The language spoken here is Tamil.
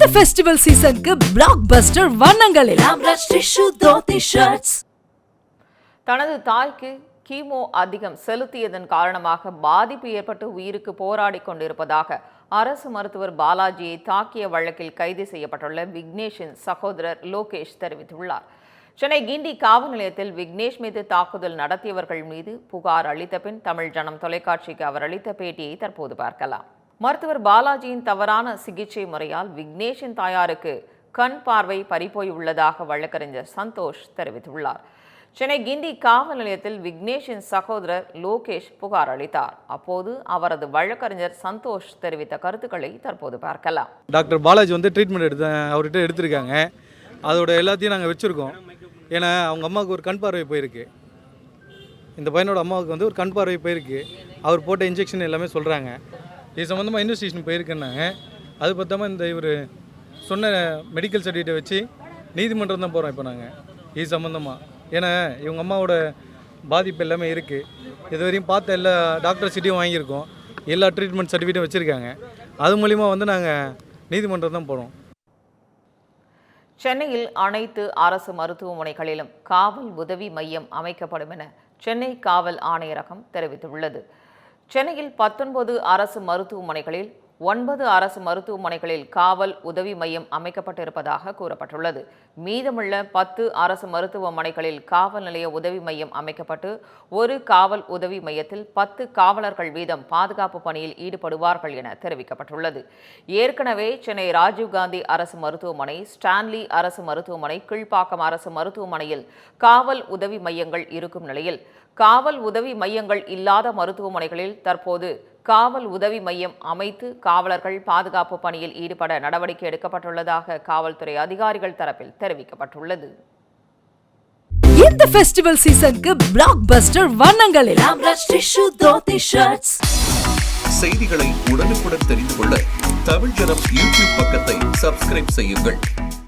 இந்த ஃபெஸ்டிவல் சீசனுக்கு பிளாக் பஸ்டர் வண்ணங்களில். தனது தாய்க்கு கீமோ அதிகம் செலுத்தியதன் காரணமாக பாதிப்பு ஏற்பட்டு உயிருக்கு போராடி கொண்டிருப்பதாக அரசு மருத்துவர் பாலாஜியை தாக்கிய வழக்கில் கைது செய்யப்பட்டுள்ள விக்னேஷின் சகோதரர் லோகேஷ் தெரிவித்துள்ளார். சென்னை கிண்டி காவல் நிலையத்தில் விக்னேஷ் மீது தாக்குதல் நடத்தியவர்கள் மீது புகார் அளித்த பின் தமிழ் ஜனம் தொலைக்காட்சிக்கு அவர் அளித்த பேட்டியை தற்போது பார்க்கலாம். மருத்துவர் பாலாஜியின் தவறான சிகிச்சை முறையால் விக்னேஷின் தாயாருக்கு கண் பார்வை பறிப்போய் உள்ளதாக வழக்கறிஞர் சந்தோஷ் தெரிவித்துள்ளார். சென்னை கிண்டி காவல் நிலையத்தில் விக்னேஷின் சகோதரர் லோகேஷ் புகார் அளித்தார். அப்போது அவரது வழக்கறிஞர் சந்தோஷ் தெரிவித்த கருத்துக்களை தற்போது பார்க்கலாம். டாக்டர் பாலாஜி வந்து ட்ரீட்மெண்ட் எடுத்த அவர்கிட்ட எடுத்திருக்காங்க. அதோட எல்லாத்தையும் நாங்கள் வச்சுருக்கோம். ஏன்னா அவங்க அம்மாவுக்கு ஒரு கண் பார்வை போயிருக்கு. இந்த பையனோட அம்மாவுக்கு வந்து ஒரு கண் பார்வை போயிருக்கு. அவர் போட்ட இன்ஜெக்ஷன் எல்லாமே சொல்கிறாங்க இது சம்மந்தமாக இன்வெஸ்டிகேஷன் போயிருக்கேன்னாங்க. அது பார்த்தாம இந்த இவர் சொன்ன மெடிக்கல் சர்டிஃபிகேட்டை வச்சு நீதிமன்றம் தான் போகிறோம் இப்போ நாங்கள் இது சம்மந்தமாக ஏன்னா இவங்க அம்மாவோட பாதிப்பு எல்லாமே இருக்குது இது வரையும் பார்த்த எல்லா டாக்டர் சிட்டியும் வாங்கியிருக்கோம். எல்லா ட்ரீட்மெண்ட் சர்டிஃபிகேட்டும் வச்சுருக்காங்க. அது மூலிமா வந்து நாங்கள் நீதிமன்றம் தான் போகிறோம் சென்னையில் அனைத்து அரசு மருத்துவமனைகளிலும் காவல் உதவி மையம் அமைக்கப்படும் என சென்னை காவல் ஆணையரகம் தெரிவித்துள்ளது. சென்னையில் பத்தொன்பது அரசு மருத்துவமனைகளில் ஒன்பது அரசு மருத்துவமனைகளில் காவல் உதவி மையம் அமைக்கப்பட்டிருப்பதாக கூறப்பட்டுள்ளது. மீதமுள்ள பத்து அரசு மருத்துவமனைகளில் காவல் நிலைய உதவி மையம் அமைக்கப்பட்டு ஒரு காவல் உதவி மையத்தில் பத்து காவலர்கள் வீதம் பாதுகாப்பு பணியில் ஈடுபடுவார்கள் என தெரிவிக்கப்பட்டுள்ளது. ஏற்கனவே சென்னை ராஜீவ்காந்தி அரசு மருத்துவமனை ஸ்டான்லி அரசு மருத்துவமனை கீழ்ப்பாக்கம் அரசு மருத்துவமனையில் காவல் உதவி மையங்கள் இருக்கும் நிலையில் காவல் உதவி மையங்கள் இல்லாத மருத்துவமனைகளில் தற்போது காவல் உதவி மையம் அமைத்து காவலர்கள் பாதுகாப்பு பணியில் ஈடுபட நடவடிக்கை எடுக்கப்பட்டுள்ளதாக காவல்துறை அதிகாரிகள் தரப்பில் தெரிவிக்கப்பட்டுள்ளது. இந்த ஃபெஸ்டிவல் சீசனுக்கு பிளாக் பஸ்டர் வண்ணங்களில். செய்திகளை உடனுக்குடன் தெரிந்து கொள்ள தமிழ் ஜனம் யூடியூப் பக்கத்தை சப்ஸ்கிரைப் செய்யுங்கள்.